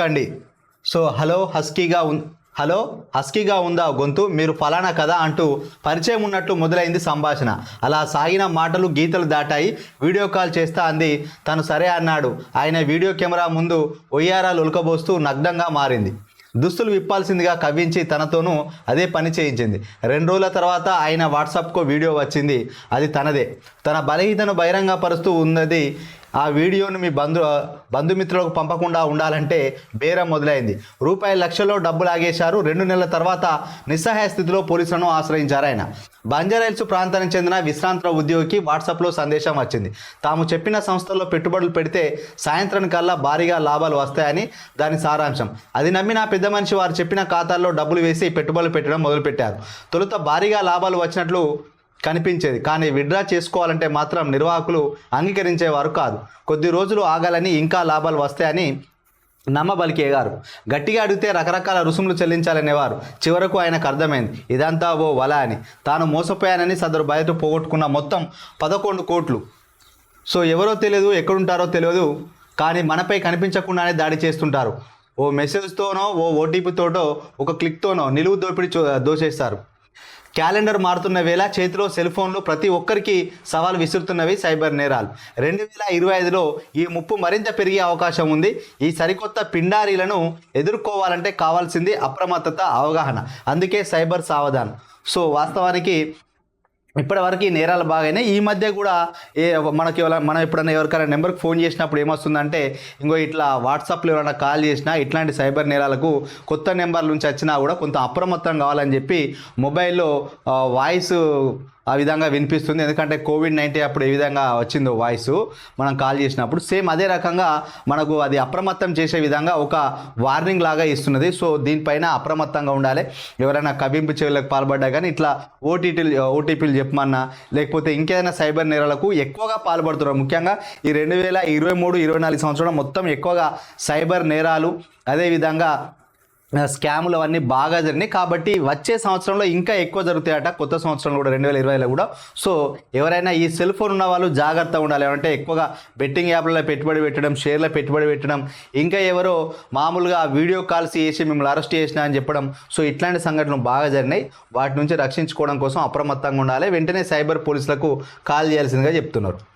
దొరకండి so hello హస్కీగా ఉ hello హస్కీగా ఉందా గొంతు? మీరు ఫలానా కదా అంటూ పరిచయం ఉన్నట్లు మొదలైంది సంభాషణ. అలా సాగిన మాటలు గీతలు దాటాయి. వీడియో కాల్ చేస్తా అంది. తను సరే అన్నాడు. ఆయన వీడియో కెమెరా ముందు ఒయ్యారాలు ఉలకబోస్తూ నగ్నంగా మారింది. దుస్తులు విప్పాల్సిందిగా కవ్వించి తనతోనూ అదే పని చేయించింది. రెండు రోజుల తర్వాత ఆయన వాట్సాప్కు వీడియో వచ్చింది. అది తనదే. తన బలహీనను బహిరంగపరుస్తూ ఉన్నది ఆ వీడియోను మీ బంధు బంధుమిత్రులకు పంపకుండా ఉండాలంటే బేరం మొదలైంది. రూపాయి లక్షల్లో డబ్బులు ఆగేశారు. రెండు నెలల తర్వాత నిస్సహాయ స్థితిలో పోలీసులను ఆశ్రయించారు ఆయన. బంజారాయిల్స్ ప్రాంతానికి చెందిన విశ్రాంత ఉద్యోగికి వాట్సాప్లో సందేశం వచ్చింది. తాము చెప్పిన సంస్థల్లో పెట్టుబడులు పెడితే సాయంత్రం కల్లా భారీగా లాభాలు వస్తాయని దాని సారాంశం. అది నమ్మిన పెద్ద మనిషి వారు చెప్పిన ఖాతాల్లో డబ్బులు వేసి పెట్టుబడులు పెట్టడం మొదలుపెట్టారు. తొలుత భారీగా లాభాలు వచ్చినట్లు కనిపించేది. కానీ విడ్రా చేసుకోవాలంటే మాత్రం నిర్వాహకులు అంగీకరించేవారు కాదు. కొద్ది రోజులు ఆగాలని ఇంకా లాభాలు వస్తాయని నమ్మబలికేగారు గట్టిగా అడిగితే రకరకాల రుసుములు చెల్లించాలనేవారు. చివరకు ఆయనకు అర్థమైంది ఇదంతా ఓ వల అని. తాను మోసపోయానని సదరు బయట పోగొట్టుకున్న మొత్తం పదకొండు కోట్లు. సో ఎవరో తెలియదు ఎక్కడుంటారో తెలియదు కానీ మనపై కనిపించకుండానే దాడి చేస్తుంటారు. ఓ మెసేజ్తోనో ఓ ఓటీపీతోటో ఒక క్లిక్తోనో నిలువు దోపిడీ చో- దోచేస్తారు క్యాలెండర్ మారుతున్న వేళ చేతిలో సెల్ ఫోన్లు ప్రతి ఒక్కరికి సవాల్ విసురుతున్నవి సైబర్ నేరాలు. రెండు వేల ఇరవై ఐదులో ఈ ముప్పు మరింత పెరిగే అవకాశం ఉంది. ఈ సరికొత్త పిండారీలను ఎదుర్కోవాలంటే కావాల్సింది అప్రమత్తత అవగాహన. అందుకే సైబర్ సావధానం. సో వాస్తవానికి ఇప్పటివరకు ఈ నేరాలు బాగానే ఈ మధ్య కూడా ఏ మనకి మనం ఎప్పుడైనా ఎవరికైనా నెంబర్కి ఫోన్ చేసినప్పుడు ఏమొస్తుందంటే ఇంకో ఇట్లా వాట్సాప్లో ఎవరైనా కాల్ చేసినా ఇట్లాంటి సైబర్ నేరాలకు కొత్త నెంబర్ల నుంచి వచ్చినా కూడా కొంత అప్రమత్తం కావాలని చెప్పి మొబైల్లో వాయిస్ ఆ విధంగా వినిపిస్తుంది. ఎందుకంటే కోవిడ్ నైన్టీన్ అప్పుడు ఏ విధంగా వచ్చిందో వాయిస్ మనం కాల్ చేసినప్పుడు సేమ్ అదే రకంగా మనకు అది అప్రమత్తం చేసే విధంగా ఒక వార్నింగ్ లాగా ఇస్తున్నది. సో దీనిపైన అప్రమత్తంగా ఉండాలి. ఎవరైనా కవింపు చెవులకు పాల్పడ్డా కానీ ఇట్లా ఓటీటీలు ఓటీపీలు చెప్పమన్నా. లేకపోతే ఇంకేదైనా సైబర్ నేరాలకు ఎక్కువగా పాల్పడుతున్నారు. ముఖ్యంగా ఈ రెండు వేల ఇరవై మూడు ఇరవై నాలుగు సంవత్సరం మొత్తం ఎక్కువగా సైబర్ నేరాలు అదేవిధంగా స్కాములు అవన్నీ బాగా జరిగినాయి. కాబట్టి వచ్చే సంవత్సరంలో ఇంకా ఎక్కువ జరుగుతాయట. కొత్త సంవత్సరంలో కూడా రెండు వేల ఇరవైలో కూడా. సో ఎవరైనా ఈ సెల్ ఫోన్ ఉన్న వాళ్ళు జాగ్రత్తగా ఉండాలి. అంటే ఎక్కువగా బెట్టింగ్ యాప్లలో పెట్టుబడి పెట్టడం షేర్లో పెట్టుబడి పెట్టడం ఇంకా ఎవరో మామూలుగా వీడియో కాల్స్ చేసి మిమ్మల్ని అరెస్ట్ చేసినా అని చెప్పడం. సో ఇట్లాంటి సంఘటనలు బాగా జరిగినాయి. వాటి నుంచి రక్షించుకోవడం కోసం అప్రమత్తంగా ఉండాలి. వెంటనే సైబర్ పోలీసులకు కాల్ చేయాల్సిందిగా చెప్తున్నారు.